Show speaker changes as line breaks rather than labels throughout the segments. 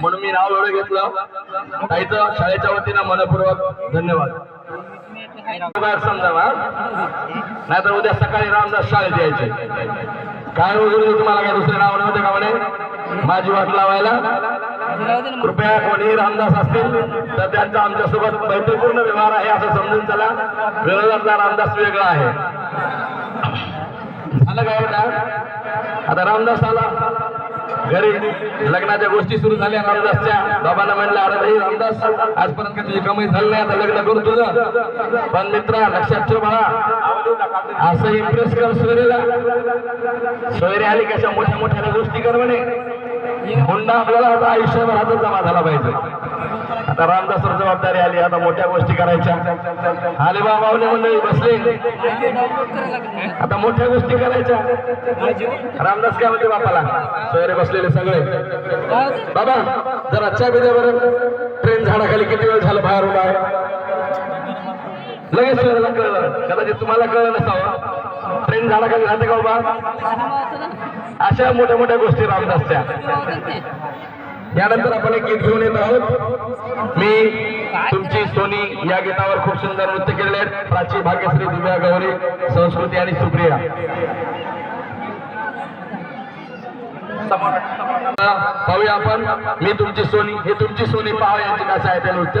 म्हणून मी नाव एवढं घेतलं. ताईचं शाळेच्या वतीनं मनपूर्वक धन्यवाद. समजावा नाहीतर उद्या सकाळी रामदास शाळेत यायचे. काय हो वगैरे तुम्हाला काय दुसरे नाव नव्हते का म्हणे? माझी वाट लावायला. कृपया कोणी रामदास असतील तर त्यांचा आमच्यासोबत मैत्रीपूर्ण व्यवहार आहे असं समजून चला. विरोधातला रामदास वेगळा आहे. झालं काय आता रामदास आला. घरी लग्नाच्या गोष्टी सुरू झाल्या रामदासच्या. बाबांना म्हणलं अरे भाई रामदास आजपर्यंत तुझी कमाई झाली नाही आता लग्न करू तुझं. पण मित्रा लक्षात ठेव बाळा असं इम्प्रेस कर सोयरेला सोयरे आली कशा मोठ्या मोठ्या गोष्टी कर म्हणे. हुंडा आपल्याला आता आयुष्यभर हातात जमा झाला पाहिजे. आता रामदासवर जबाबदारी आली आता मोठ्या गोष्टी करायच्या. आले बाबावने मंडळी बसले. आता मोठ्या गोष्टी करायच्या. रामदास काय म्हणते बापाला? सोयरे बसलेले सगळे. बाबा जर आजच्या विद्या बरं. ट्रेन झाडाखाली किती वेळ झालं बाहेर उभा आहे? लगेच सोयऱ्याला कळलं कदाचित तुम्हाला कळलं नसावं. ट्रेन झाडाखाली राहते का बाबा अशा मोठ्या मोठ्या गोष्टी रामदासच्या. यानंतर आपण एक गीत घेऊन येत आहोत. मी तुमची सोनी या गीतावर खूप सुंदर नृत्य केलेले आहेत. प्राची भाग्यश्री दिव्या गौरी संस्कृती आणि सुप्रिया. पाहूया आपण. मी तुमची सोनी हे तुमची सोनी पाहा यांची कसं आहे ते नृत्य.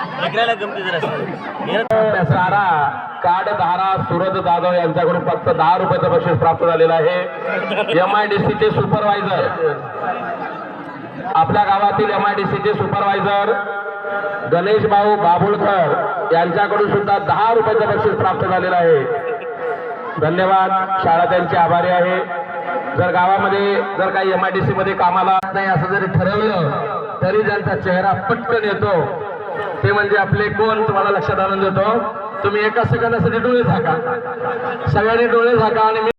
ऐकायला गमती जरा
सारा काड धारा सुरज जाधव यांच्याकडून फक्त दहा रुपयाचं बक्षीस प्राप्त झालेलं आहे. एम आय डी सीचे सुपरवायझर आपल्या गावातील एम आय डी सीचे सुपरवायझर गणेश भाऊ बाबुळकर यांच्याकडून सुद्धा दहा रुपयाचं बक्षीस प्राप्त झालेलं आहे. धन्यवाद. शाळा त्यांची आभारी आहे. जर गावामध्ये जर काही एम आय डी सी मध्ये कामाला नाही असं जरी ठरवलं तरी ज्यांचा चेहरा पटकन येतो. ते म्हणजे आपले कोण तुम्हाला लक्षात आणून देतो. तुम्ही एका सेकंदासाठी डोळे झाका. सगळ्यांनी डोळे झाका आणि मी